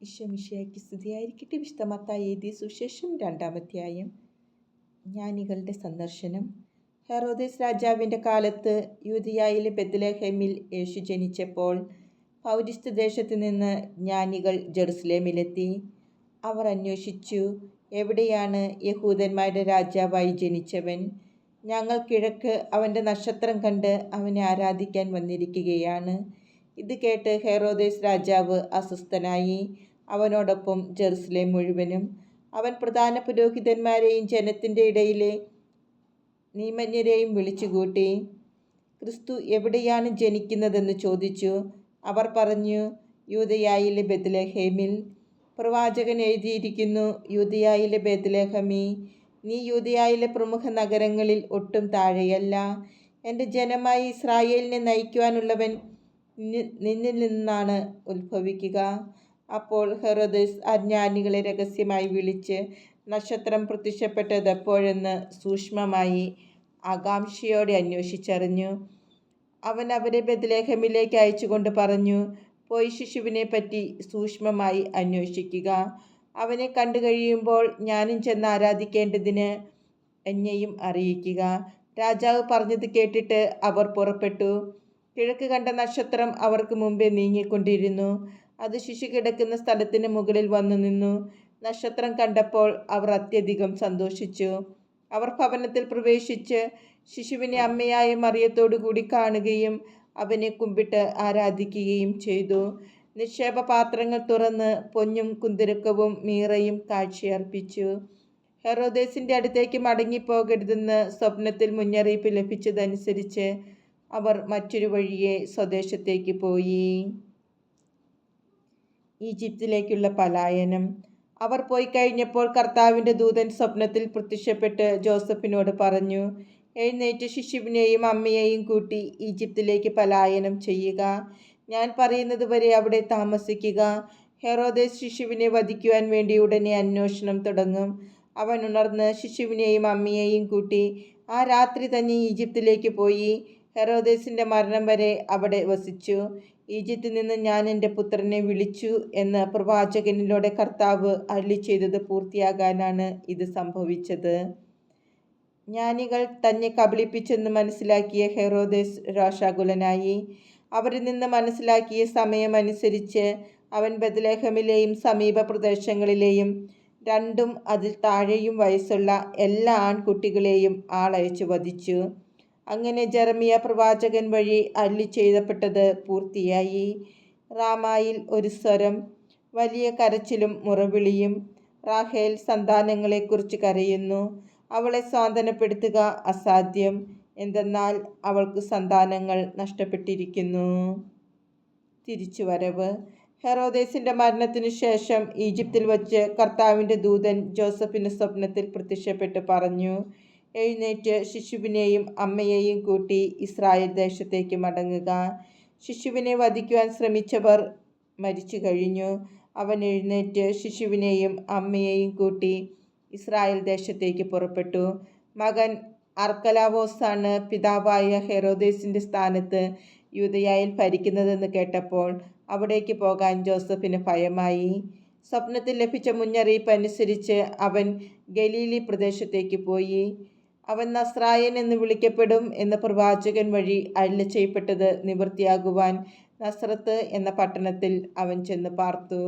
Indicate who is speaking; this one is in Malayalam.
Speaker 1: ഈശോമിശിയായ്ക്ക് സ്തുതിയായിരിക്കട്ടെ വിശുദ്ധമത്തായി എഴുതിയ സുശേഷം രണ്ടാമധ്യായം. ജ്ഞാനികളുടെ സന്ദർശനം. ഹെറോദേസ് രാജാവിന്റെ കാലത്ത് യൂതിയായിലെ ബെത്ലഹേമിൽ യേശു ജനിച്ചപ്പോൾ പൗരിസ്ത ദേശത്ത് നിന്ന് ജ്ഞാനികൾ ജെറുസലേമിലെത്തി. അവർ അന്വേഷിച്ചു എവിടെയാണ് യഹൂദന്മാരുടെ രാജാവായി ജനിച്ചവൻ? ഞങ്ങൾ കിഴക്ക് അവന്റെ നക്ഷത്രം കണ്ട് അവനെ ആരാധിക്കാൻ വന്നിരിക്കുകയാണ് ഇത് കേട്ട് ഹെറോദേസ് രാജാവ് അസ്വസ്ഥനായി അവനോടൊപ്പം ജെറുസലേം മുഴുവനും. അവൻ പ്രധാന പുരോഹിതന്മാരെയും ജനത്തിന്റെ ഇടയിലെ നിയമജ്ഞരെയും വിളിച്ചുകൂട്ടി ക്രിസ്തു എവിടെയാണ് ജനിക്കുന്നതെന്ന് ചോദിച്ചു. അവർ പറഞ്ഞു യൂതയായിലെ ബദലഹേമിൽ പ്രവാചകൻ എഴുതിയിരിക്കുന്നു യൂതയായിലെ ബദലഹമി നീ യൂതയായിലെ പ്രമുഖ നഗരങ്ങളിൽ ഒട്ടും താഴെയല്ല. എന്റെ ജനമായി ഇസ്രായേലിനെ നയിക്കുവാനുള്ളവൻ നിന്നിൽ നിന്നാണ് ഉത്ഭവിക്കുക. അപ്പോൾ ഹെറോദസ് അജ്ഞാനികളെ രഹസ്യമായി വിളിച്ച് നക്ഷത്രം പ്രത്യക്ഷപ്പെട്ടത് എപ്പോഴെന്ന് സൂക്ഷ്മമായി ആകാംക്ഷയോടെ അന്വേഷിച്ചറിഞ്ഞു. അവൻ അവരെ ബദലേഹമിലേക്ക് അയച്ചുകൊണ്ട് പറഞ്ഞു പോയി ശിശുവിനെ പറ്റി സൂക്ഷ്മമായി അന്വേഷിക്കുക. അവനെ കണ്ടു കഴിയുമ്പോൾ ഞാനും ചെന്ന് ആരാധിക്കേണ്ടതിന് എന്നെയും അറിയിക്കുക. രാജാവ് പറഞ്ഞത് കേട്ടിട്ട് അവർ പുറപ്പെട്ടു. കിഴക്ക് കണ്ട നക്ഷത്രം അവർക്ക് മുമ്പേ നീങ്ങിക്കൊണ്ടിരുന്നു. അത് ശിശു കിടക്കുന്ന സ്ഥലത്തിന് മുകളിൽ വന്നു നിന്നു. നക്ഷത്രം കണ്ടപ്പോൾ അവർ അത്യധികം സന്തോഷിച്ചു. അവർ ഭവനത്തിൽ പ്രവേശിച്ച് ശിശുവിനെ അമ്മയായ മറിയത്തോടുകൂടി കാണുകയും അവനെ കുമ്പിട്ട് ആരാധിക്കുകയും ചെയ്തു. നിക്ഷേപ പാത്രങ്ങൾ തുറന്ന് പൊന്നും കുന്തിരക്കവും മീറയും കാഴ്ചയർപ്പിച്ചു. ഹെറോദേസിന്റെ അടുത്തേക്ക് മടങ്ങിപ്പോകരുതെന്ന് സ്വപ്നത്തിൽ മുന്നറിയിപ്പ് ലഭിച്ചതനുസരിച്ച് അവർ മറ്റൊരു വഴിയെ സ്വദേശത്തേക്ക് പോയി. ഈജിപ്തിലേക്കുള്ള പലായനം. അവർ പോയി കഴിഞ്ഞപ്പോൾ കർത്താവിന്റെ ദൂതൻ സ്വപ്നത്തിൽ പ്രത്യക്ഷപ്പെട്ട് ജോസഫിനോട് പറഞ്ഞു എഴുന്നേറ്റ് ശിശുവിനെയും അമ്മയെയും കൂട്ടി ഈജിപ്തിലേക്ക് പലായനം ചെയ്യുക. ഞാൻ പറയുന്നത് വരെ അവിടെ താമസിക്കുക. ഹെറോദേസ് ശിശുവിനെ വധിക്കുവാൻ വേണ്ടി ഉടനെ അന്വേഷണം തുടങ്ങും. അവൻ ഉണർന്ന് ശിശുവിനെയും അമ്മയെയും കൂട്ടി ആ രാത്രി തന്നെ ഈജിപ്തിലേക്ക് പോയി. ഹെറോദേസിന്റെ മരണം വരെ അവിടെ വസിച്ചു. ഈജിപ്തിൽ നിന്ന് ഞാൻ എന്റെ പുത്രനെ വിളിച്ചു എന്ന് പ്രവാചകനിലൂടെ കർത്താവ് അള്ളി ചെയ്തത് പൂർത്തിയാകാനാണ് ഇത് സംഭവിച്ചത്. ജ്ഞാനികൾ തന്നെ കബളിപ്പിച്ചെന്ന് മനസ്സിലാക്കിയ ഹെറോദേസ് രോഷാകുലനായി. അവരിൽ നിന്ന് മനസ്സിലാക്കിയ സമയമനുസരിച്ച് അവൻ ബദലേഹമിലെയും സമീപ പ്രദേശങ്ങളിലെയും രണ്ടും അതിൽ താഴെയും വയസ്സുള്ള എല്ലാ ആൺകുട്ടികളെയും ആളയച്ചു വധിച്ചു. അങ്ങനെ ജെറമിയ പ്രവാചകൻ വഴി അള്ളി ചെയ്തപ്പെട്ടത് പൂർത്തിയായി. റാമായിൽ ഒരു സ്വരം വലിയ കരച്ചിലും മുറവിളിയും റാഹേൽ സന്താനങ്ങളെക്കുറിച്ച് കരയുന്നു. അവളെ സ്വാന്തനപ്പെടുത്തുക അസാധ്യം. എന്തെന്നാൽ അവൾക്ക് സന്താനങ്ങൾ നഷ്ടപ്പെട്ടിരിക്കുന്നു. തിരിച്ചുവരവ്. ഹെറോദേസിന്റെ മരണത്തിനു ശേഷം ഈജിപ്തിൽ വച്ച് കർത്താവിന്റെ ദൂതൻ ജോസഫിന് സ്വപ്നത്തിൽ പ്രത്യക്ഷപ്പെട്ട് പറഞ്ഞു എഴുന്നേറ്റ് ശിശുവിനെയും അമ്മയെയും കൂട്ടി ഇസ്രായേൽ ദേശത്തേക്ക് മടങ്ങുക. ശിശുവിനെ വധിക്കുവാൻ ശ്രമിച്ചവർ മരിച്ചു കഴിഞ്ഞു. അവൻ എഴുന്നേറ്റ് ശിശുവിനെയും അമ്മയെയും കൂട്ടി ഇസ്രായേൽ ദേശത്തേക്ക് പുറപ്പെട്ടു. മകൻ അർക്കലാവോസാണ് പിതാവായ ഹെറോദേസിന്റെ സ്ഥാനത്ത് യൂതയായിൽ ഭരിക്കുന്നതെന്ന് കേട്ടപ്പോൾ അവിടേക്ക് പോകാൻ ജോസഫിന് ഭയമായി. സ്വപ്നത്തിൽ ലഭിച്ച മുന്നറിയിപ്പ് അനുസരിച്ച് അവൻ ഗലീലി പ്രദേശത്തേക്ക് പോയി. അവൻ നസ്രായൻ എന്ന് വിളിക്കപ്പെടും എന്ന പ്രവാചകൻ വഴി അല്ല ചെയ്യപ്പെട്ടത് നിവൃത്തിയാകുവാൻ നസ്രത്ത് എന്ന പട്ടണത്തിൽ അവൻ ചെന്ന് പാർത്തു.